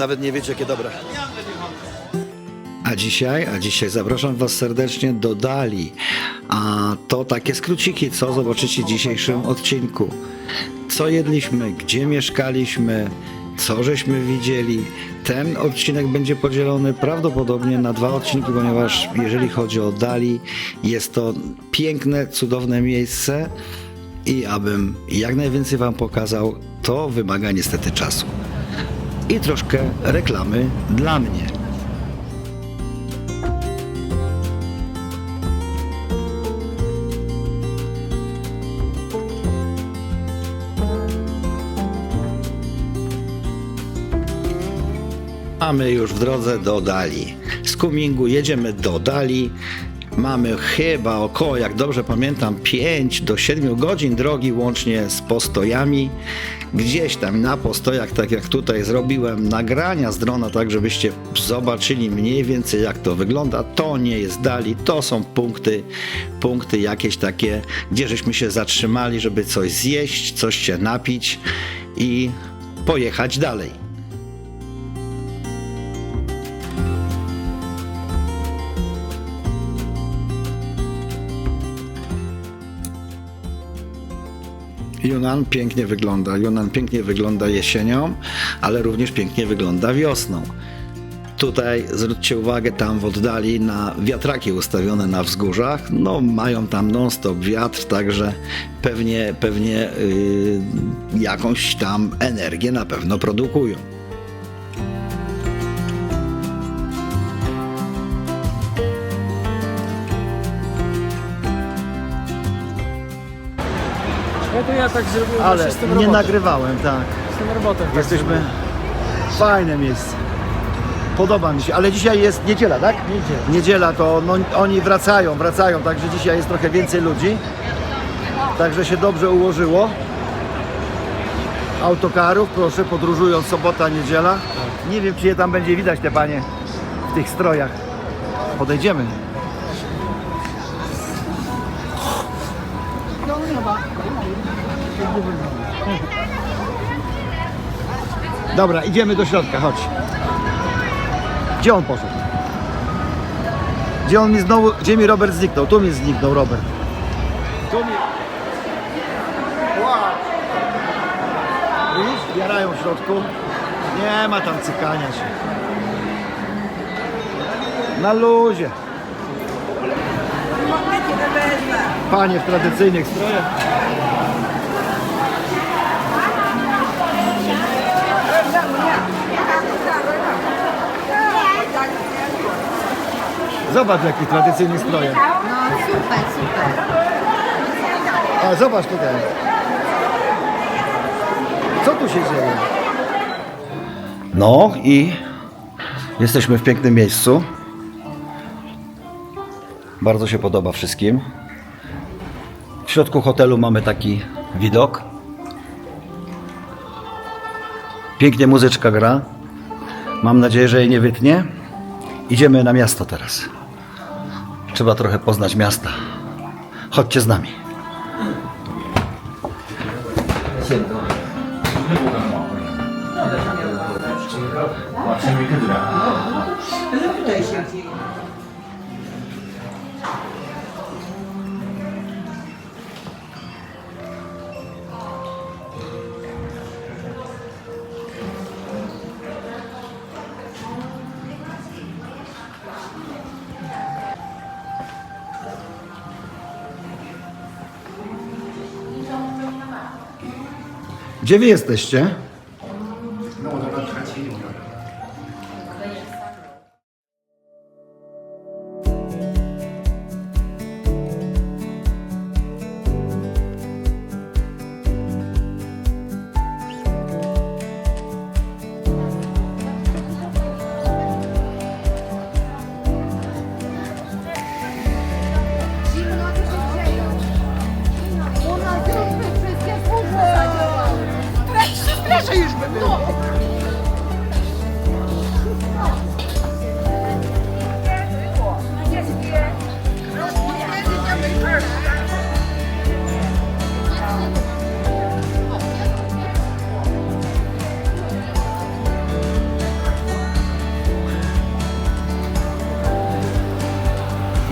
nawet nie wiecie jakie dobre. A dzisiaj, a dzisiaj zapraszam Was serdecznie do Dali. A to takie skróciki, co zobaczycie w dzisiejszym odcinku. Co jedliśmy, gdzie mieszkaliśmy, co żeśmy widzieli. Ten odcinek będzie podzielony prawdopodobnie na dwa odcinki, ponieważ jeżeli chodzi o Dali, jest to piękne, cudowne miejsce i abym jak najwięcej Wam pokazał, to wymaga niestety czasu. I troszkę reklamy dla mnie. A my już w drodze do Dali. Z Kumingu jedziemy do Dali. Mamy chyba około, jak dobrze pamiętam, 5 do 7 godzin drogi łącznie z postojami. Gdzieś tam na postojach, tak jak tutaj zrobiłem nagrania z drona, tak żebyście zobaczyli mniej więcej jak to wygląda. To nie jest Dali, to są punkty, punkty jakieś takie, gdzie żeśmy się zatrzymali, żeby coś zjeść, coś się napić i pojechać dalej. Yunan pięknie wygląda. Yunan pięknie wygląda jesienią, ale również pięknie wygląda wiosną. Tutaj zwróćcie uwagę tam w oddali na wiatraki ustawione na wzgórzach. No, mają tam non-stop wiatr, także pewnie, pewnie yy, jakąś tam energię na pewno produkują. Tak zrobiłem Ale właśnie z tym nie robotem. nagrywałem, tak. Z tym robotem. tak Jesteśmy. zrobiłem. Fajne miejsce. Podoba mi się, ale dzisiaj jest niedziela, tak? Niedziela. Niedziela to no, oni wracają, wracają, także dzisiaj jest trochę więcej ludzi. Także się dobrze ułożyło. Autokarów, proszę, podróżują sobota, niedziela. Nie wiem, czy je tam będzie widać, te panie w tych strojach. Podejdziemy. Dobra, idziemy do środka, chodź. Gdzie on poszedł? Gdzie on mi znowu, gdzie mi Robert zniknął? Tu mi zniknął Robert. Tu mi... Wow. Widzisz? Bierają w środku. Nie ma tam cykania się. Na luzie. Panie w tradycyjnych strojach. Zobacz jaki tradycyjny strojek. No super, super. A zobacz tutaj. Co tu się dzieje? No i jesteśmy w pięknym miejscu. Bardzo się podoba wszystkim. W środku hotelu mamy taki widok. Pięknie muzyczka gra. Mam nadzieję, że jej nie wytnie. Idziemy na miasto teraz. Trzeba trochę poznać miasta. Chodźcie z nami. Gdzie wy jesteście?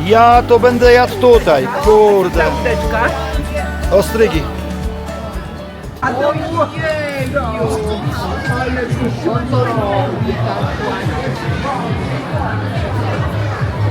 Ja to będę jadł tutaj, kurde. Ostrygi.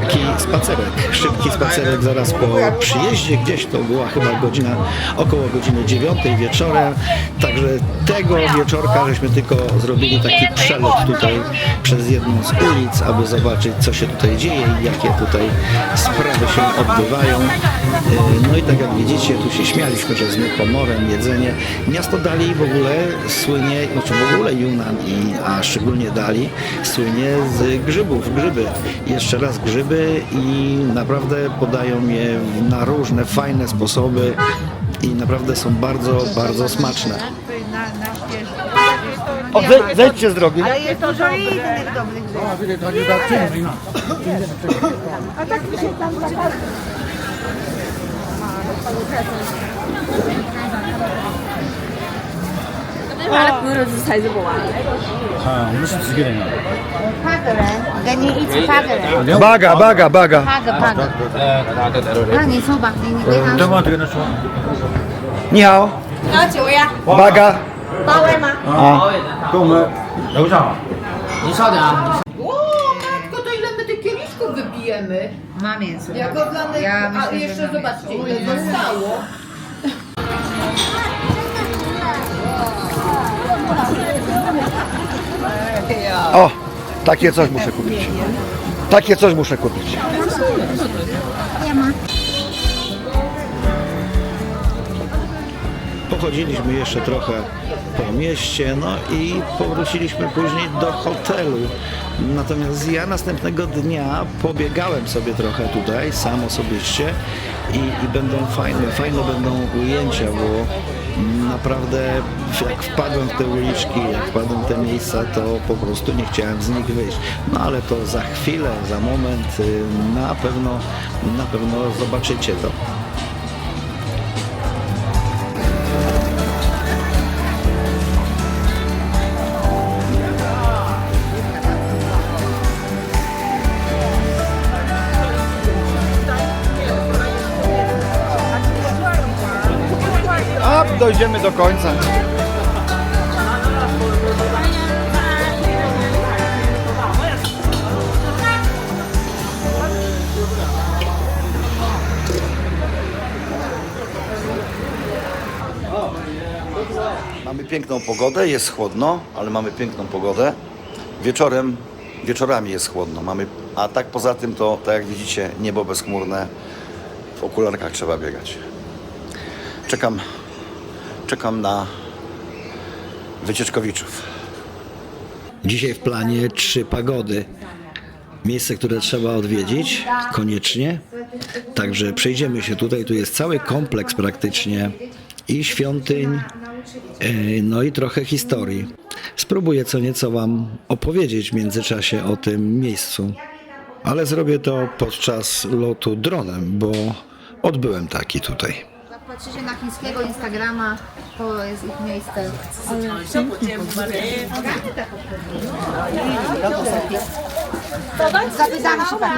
Taki spacerek, szybki spacerek zaraz po przyjeździe gdzieś to była chyba godzina, około godziny 9 wieczorem, także tego wieczorka żeśmy tylko zrobili taki przelot tutaj przez jedną z ulic, aby zobaczyć co się tutaj dzieje i jakie tutaj sprawy się odbywają. Yy, No i tak jak widzicie, tu się śmialiśmy, że z pomorem, jedzenie. Miasto Dali w ogóle słynie, znaczy w ogóle Yunan, i, a szczególnie Dali, słynie z grzybów, grzyby. Jeszcze raz grzyby i naprawdę podają je na różne fajne sposoby i naprawdę są bardzo, bardzo smaczne. O, we, wejdźcie z drogi. Ale jest dużo innych dobrych rzeczy. A tak mi się tam zapadło. product noodles is sizable one. 아, 오늘 좀 지게 되냐? 파그레. Then you eat 파그레. 바가, 바가, 바가. 파그, 파그. 형이 소박이니 내가. 저거 어떻게 넣었어? 니하오. 나 지호야. 바가. 바오에 마. 아. To my... Dojrzała. Dojrzała. O, matko, to ile my tych kieliszków wybijemy? Mam mięso. Jako dla ja A myślę, jeszcze zobaczcie, ile zostało. O, takie coś muszę kupić. Takie coś muszę kupić. Nie ma. Pochodziliśmy jeszcze trochę po mieście, no i powróciliśmy później do hotelu. Natomiast ja następnego dnia pobiegałem sobie trochę tutaj, sam osobiście i, i będą fajne, fajne będą ujęcia, bo naprawdę jak wpadłem w te uliczki, jak wpadłem w te miejsca, to po prostu nie chciałem z nich wyjść. No ale to za chwilę, za moment y, na pewno, na pewno zobaczycie to. Dojdziemy do końca. Mamy piękną pogodę, jest chłodno, ale mamy piękną pogodę. Wieczorem, wieczorami jest chłodno, mamy, a tak poza tym to, tak jak widzicie, niebo bezchmurne. W okularkach trzeba biegać. Czekam, czekam na wycieczkowiczów. Dzisiaj w planie trzy pagody. Miejsce, które trzeba odwiedzić koniecznie. Także przejdziemy się tutaj. Tu jest cały kompleks praktycznie i świątyń, e, no i trochę historii. Spróbuję co nieco Wam opowiedzieć w międzyczasie o tym miejscu, ale zrobię to podczas lotu dronem, bo odbyłem taki tutaj. Patrzycie na chińskiego Instagrama, to jest ich miejsce. Zapytamy się pan.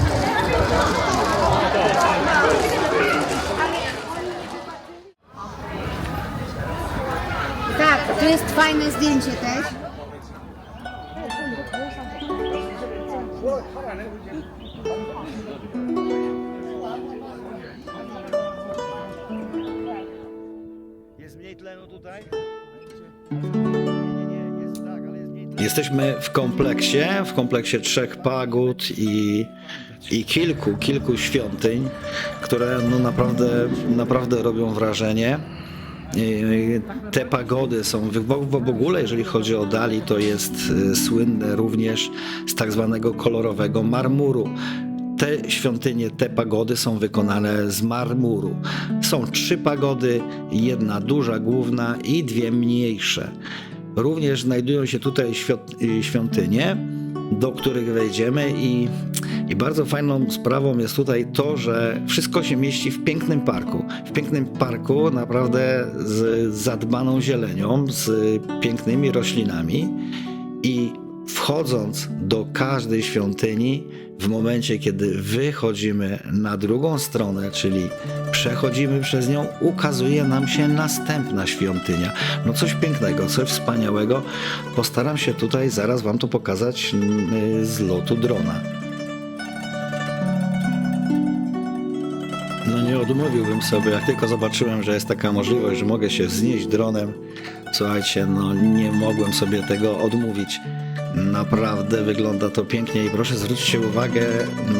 tu jest fajne zdjęcie też. Jest mniej tlenu tutaj? Jesteśmy w kompleksie, w kompleksie trzech pagód i, i kilku, kilku świątyń, które no naprawdę, naprawdę robią wrażenie. Te pagody są w, ogóle, jeżeli chodzi o Dali, to jest y, słynne również z tak zwanego kolorowego marmuru. Te świątynie, te pagody są wykonane z marmuru. Są trzy pagody, jedna duża, główna i dwie mniejsze. Również znajdują się tutaj y, świątynie, do których wejdziemy i, i bardzo fajną sprawą jest tutaj to, że wszystko się mieści w pięknym parku. W pięknym parku naprawdę z zadbaną zielenią, z pięknymi roślinami i wchodząc do każdej świątyni, w momencie kiedy wychodzimy na drugą stronę, czyli przechodzimy przez nią, ukazuje nam się następna świątynia. No coś pięknego, coś wspaniałego. Postaram się tutaj zaraz Wam to pokazać mm, z lotu drona. Odmówiłbym sobie, jak tylko zobaczyłem, że jest taka możliwość, że mogę się wznieść dronem. Słuchajcie, no nie mogłem sobie tego odmówić. Naprawdę wygląda to pięknie i proszę zwróćcie uwagę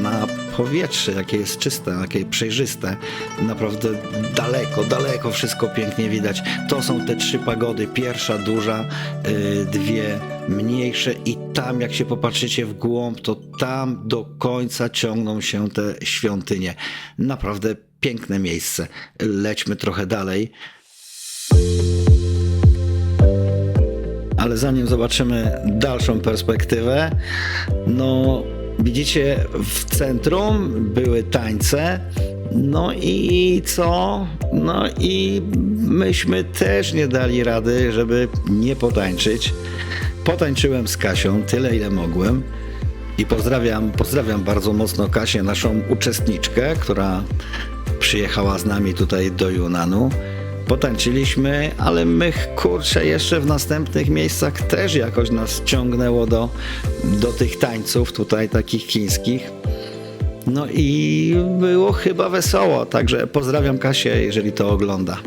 na powietrze, jakie jest czyste, jakie przejrzyste. Naprawdę daleko, daleko wszystko pięknie widać. To są te trzy pagody. Pierwsza duża, y, dwie mniejsze i tam jak się popatrzycie w głąb, to tam do końca ciągną się te świątynie. Naprawdę piękne miejsce. Lećmy trochę dalej. Ale zanim zobaczymy dalszą perspektywę, no widzicie w centrum były tańce. No i co? No i myśmy też nie dali rady, żeby nie potańczyć. Potańczyłem z Kasią tyle, ile mogłem. I pozdrawiam, pozdrawiam bardzo mocno Kasię, naszą uczestniczkę, która przyjechała z nami tutaj do Junanu. Potańczyliśmy, ale my kurczę jeszcze w następnych miejscach też jakoś nas ciągnęło do, do tych tańców tutaj takich chińskich. No i było chyba wesoło, także pozdrawiam Kasię, jeżeli to ogląda.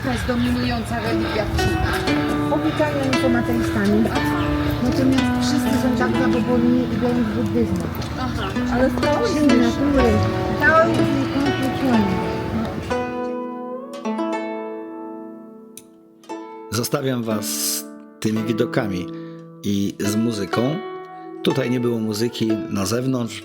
Jaka jest dominująca religia w Chinach? Oficjalnie oni są ateistami. Natomiast wszyscy są tak zabobonni i biorą z buddyzmu. Ale stało Czyn natury, konfucjonizm. Zostawiam Was z tymi widokami i z muzyką. Tutaj nie było muzyki na zewnątrz.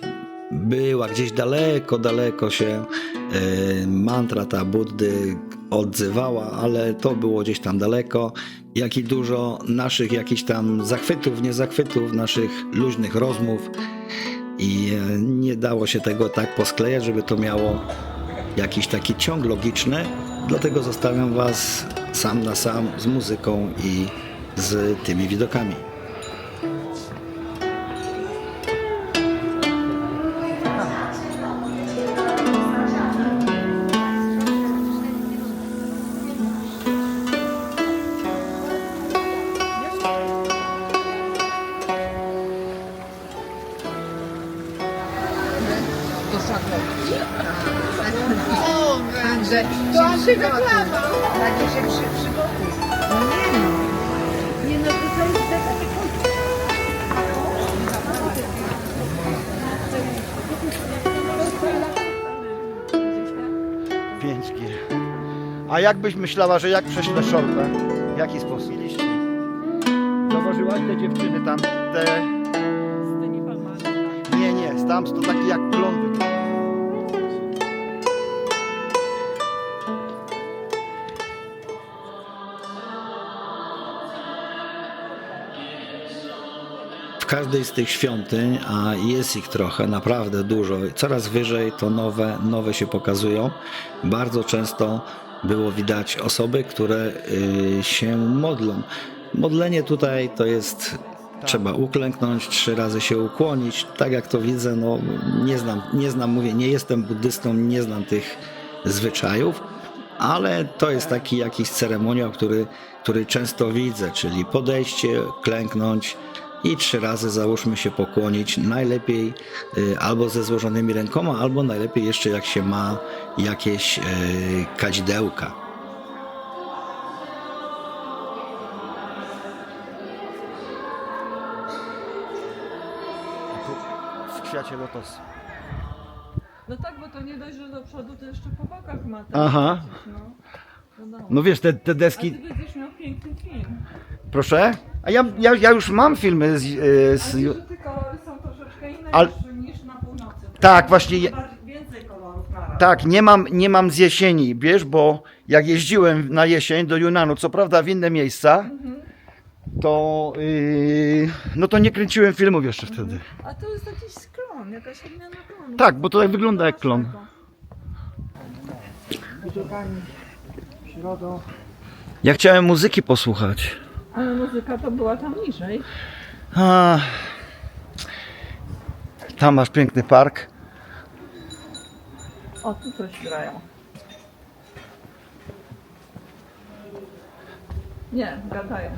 Była gdzieś daleko, daleko się e, mantra ta Buddy odzywała, ale to było gdzieś tam daleko. Jak i dużo naszych jakichś tam zachwytów, nie zachwytów, naszych luźnych rozmów. I e, nie dało się tego tak posklejać, żeby to miało jakiś taki ciąg logiczny. Dlatego zostawiam Was sam na sam z muzyką i z tymi widokami. Jak byś myślała, że jak prześlę szorpę? W jaki sposób? Mieliście? Zauważyłaś te dziewczyny tam, te... Z tymi palmami. Nie, nie, tam to taki jak klon wygląda. W każdej z tych świątyń, a jest ich trochę, naprawdę dużo, coraz wyżej to nowe, nowe się pokazują. Bardzo często było widać osoby, które y, się modlą. Modlenie tutaj to jest trzeba uklęknąć, trzy razy się ukłonić. Tak jak to widzę, no nie znam, nie znam, mówię, nie jestem buddystą, nie znam tych zwyczajów, ale to jest taki jakiś ceremoniał, który, który często widzę, czyli podejście, klęknąć i trzy razy załóżmy się pokłonić. Najlepiej y, albo ze złożonymi rękoma, albo najlepiej jeszcze jak się ma jakieś y, kadzidełka. W kwiacie lotosu. No tak, bo to nie dość, że do przodu, to jeszcze po bokach ma ten Aha. No. No wiesz, te, te A deski... ty będziesz miał piękny film. Proszę? A ja, ja, ja już mam filmy z... y, z... Ale te kolory są troszeczkę inne Ale- niż, niż na północy. Tak, właśnie je- Bardziej- Więcej kolorów na raz. Tak, nie mam, nie mam z jesieni, wiesz, bo jak jeździłem na jesień do Junanu, co prawda w inne miejsca, to yy, no to nie kręciłem filmów jeszcze wtedy. A to jest jakiś sklon, jakaś odmiana klonu. Tak, bo to tak wygląda jak klon. Ja chciałem muzyki posłuchać. Ale muzyka to była tam niżej. A, tam masz piękny park. O, tu coś grają. Nie, gadają.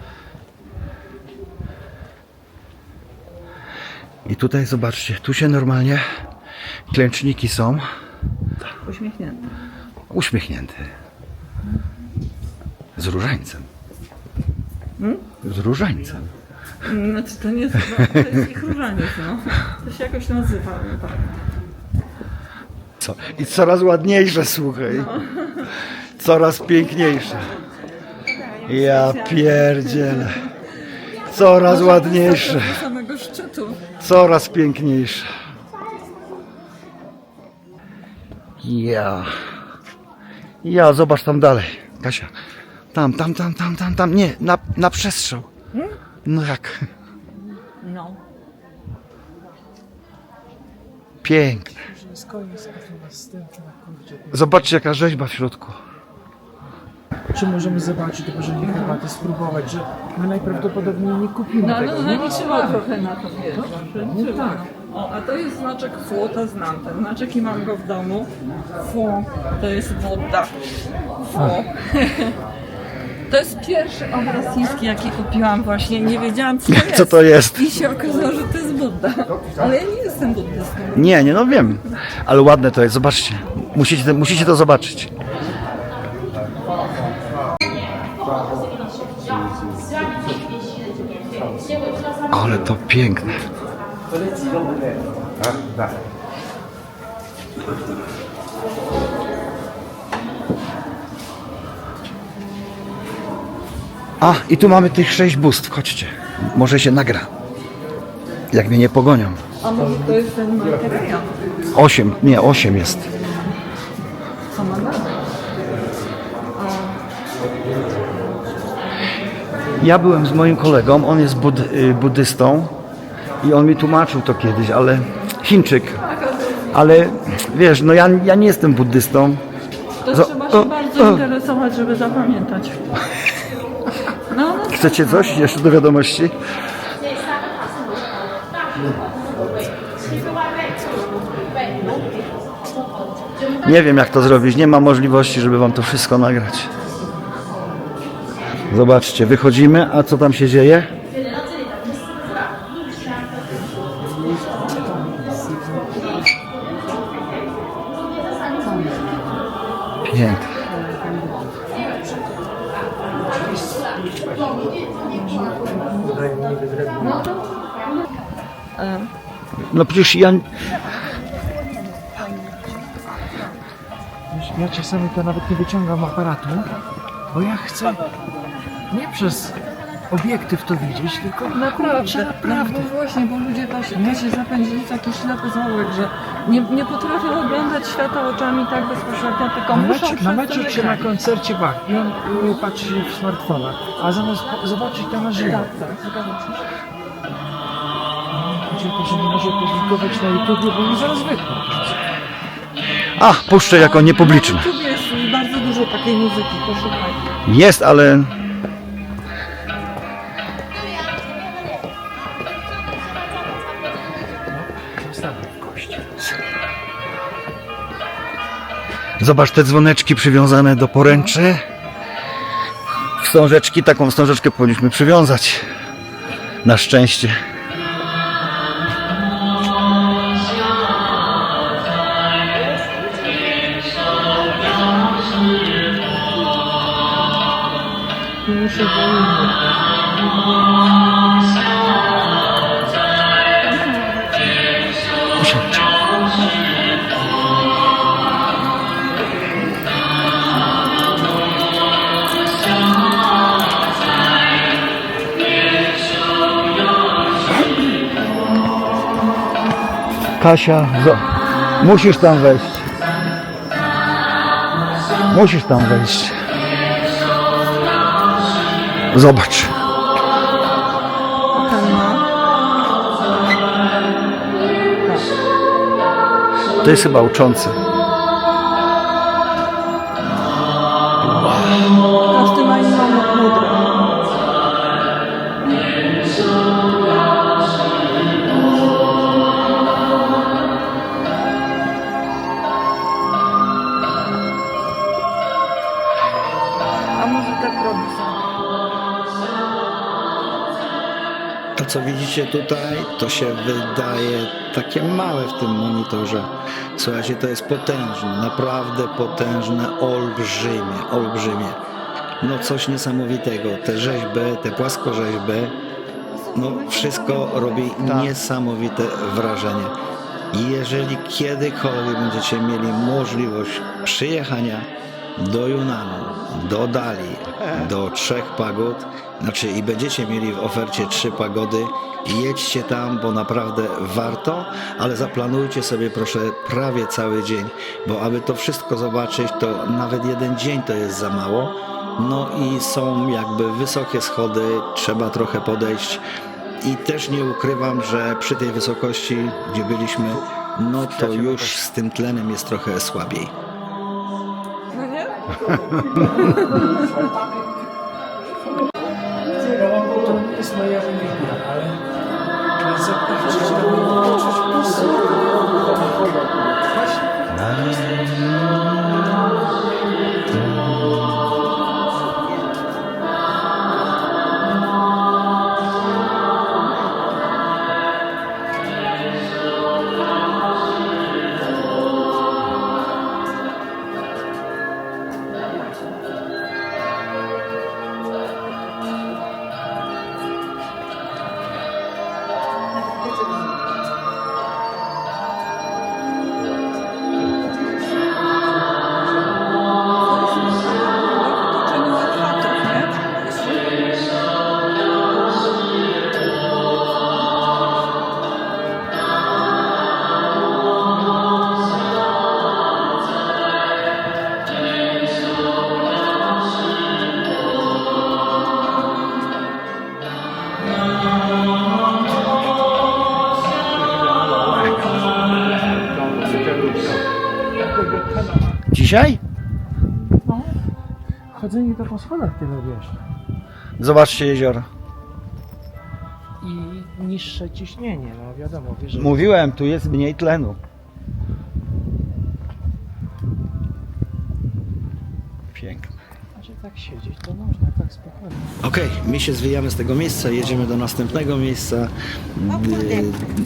I tutaj zobaczcie, tu się normalnie klęczniki są Uśmiechnięte. uśmiechnięte. Z różańcem. Z różańcem. Znaczy to nie jest, no, to jest ich różaniec, no. To się jakoś nazywa, no tak. Co? I coraz ładniejsze, słuchaj. Coraz piękniejsze. Ja pierdzielę. Coraz ładniejsze. Do samego szczytu. Coraz piękniejsze. Ja. Ja, zobacz tam dalej. Kasia. Tam, tam, tam, tam, tam, tam. Nie, na, na przestrzał. No jak? No. Piękne. Zobaczcie jaka rzeźba w środku. Czy możemy zobaczyć te korzenie herbaty, spróbować, że my najprawdopodobniej nie kupimy No ale tego, no, nie? nie trzeba trochę na to wiesz. Trzeba. O, a to jest znaczek Fu, to znam ten znaczek i mam go w domu. Fu, to jest Buddha. Fu. To jest pierwszy obraz chiński, jaki kupiłam właśnie. Nie wiedziałam, co to jest. Co to jest? I się okazało, że to jest Buddha. Ale ja nie jestem buddystą. Nie, nie, no wiem. Ale ładne to jest, zobaczcie. Musicie, musicie to zobaczyć. Ale to piękne. A, i tu mamy tych sześć bóstw. Chodźcie. Może się nagra. Jak mnie nie pogonią. A może to jest ten Markeria? Osiem, nie, osiem jest. Co ma dalej? Ja byłem z moim kolegą, on jest bud, y, buddystą i on mi tłumaczył to kiedyś, ale Chińczyk. Ale wiesz, no ja, ja nie jestem buddystą. To trzeba się bardzo interesować, żeby zapamiętać. Chcecie coś jeszcze do wiadomości? Nie wiem jak to zrobić, nie ma możliwości, żeby wam to wszystko nagrać. Zobaczcie, wychodzimy, a co tam się dzieje? Przecież ja... Ja czasami to nawet nie wyciągam aparatu, bo ja chcę nie przez obiektyw to widzieć, tylko Naprawdę, naprawdę. No, bo właśnie, bo ludzie to się, to się zapędzili w taki ślepy zaułek, że nie, nie potrafią oglądać świata oczami tak bezpośrednio, tylko Na muszą na meczu czy na koncercie bach i on y, patrzy w smartfona, a zamiast zobaczyć to na żywo. Tak, tak, zgadzam się. Chodzi o to, że nie może publikować na YouTube, bo oni zaraz wytną. A, puszczę jako niepubliczny. Na YouTube jest bardzo dużo takiej muzyki, posłuchaj. Jest, ale... Zobacz te dzwoneczki przywiązane do poręczy. Wstążeczki, taką wstążeczkę powinniśmy przywiązać. Na szczęście. Kasia, zo- musisz tam wejść. Musisz tam wejść. Zobacz. To jest chyba uczący. Tutaj, to się wydaje takie małe w tym monitorze. Słuchajcie, to jest potężne, naprawdę potężne, olbrzymie, olbrzymie. No coś niesamowitego. Te rzeźby, te płaskorzeźby, no wszystko robi niesamowite wrażenie. Jeżeli kiedykolwiek będziecie mieli możliwość przyjechania do Junanu, do Dali, do Trzech Pagód, znaczy i będziecie mieli w ofercie trzy pagody, jedźcie tam, bo naprawdę warto, ale zaplanujcie sobie proszę prawie cały dzień, bo aby to wszystko zobaczyć, to nawet jeden dzień to jest za mało. No i są jakby wysokie schody, trzeba trochę podejść. I też nie ukrywam, że przy tej wysokości, gdzie byliśmy, no to już z tym tlenem jest trochę słabiej. No Dzisiaj? Chodzenie to po schodach tyle wiesz. Zobaczcie jezioro. I niższe ciśnienie, no wiadomo, wiesz. Mówiłem, tu jest mniej tlenu. Siedzieć to można, tak spokojnie. Okej, my się zwijamy z tego miejsca, jedziemy do następnego miejsca, y,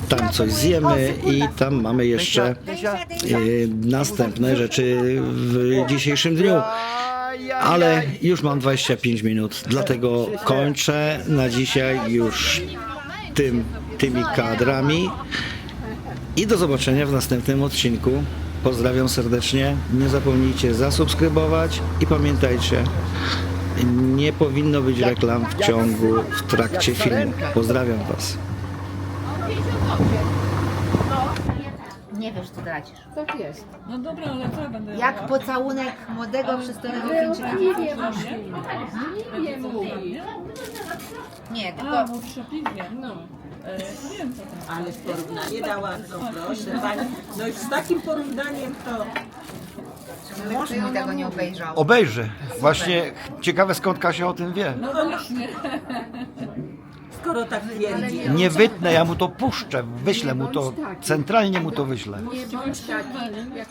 tam coś zjemy i tam mamy jeszcze y, następne rzeczy w dzisiejszym dniu. Ale już mam 25 minut, dlatego kończę na dzisiaj już tym, tymi kadrami i do zobaczenia w następnym odcinku. Pozdrawiam serdecznie, nie zapomnijcie zasubskrybować i pamiętajcie, nie powinno być reklam w ciągu, w trakcie filmu. Pozdrawiam Was. Nie wiesz, co tracisz. Tak jest. No dobra, ale co ja będę Jak jadła? pocałunek młodego, przystojnego Chińczyka. Nie wiem, nie wiem. Nie, A, tylko bo przepiwie. No. E, wiem co to. Ale w porównanie dała, no proszę pani. No i z takim porównaniem to mąż mój tego nie obejrzał. Obejrzy. Właśnie ciekawe skąd Kasia o tym wie. No właśnie. skoro tak twierdzi. Nie wytnę, ja mu to puszczę, wyślę mu to, centralnie mu to wyślę. Nie bądź taki. Jak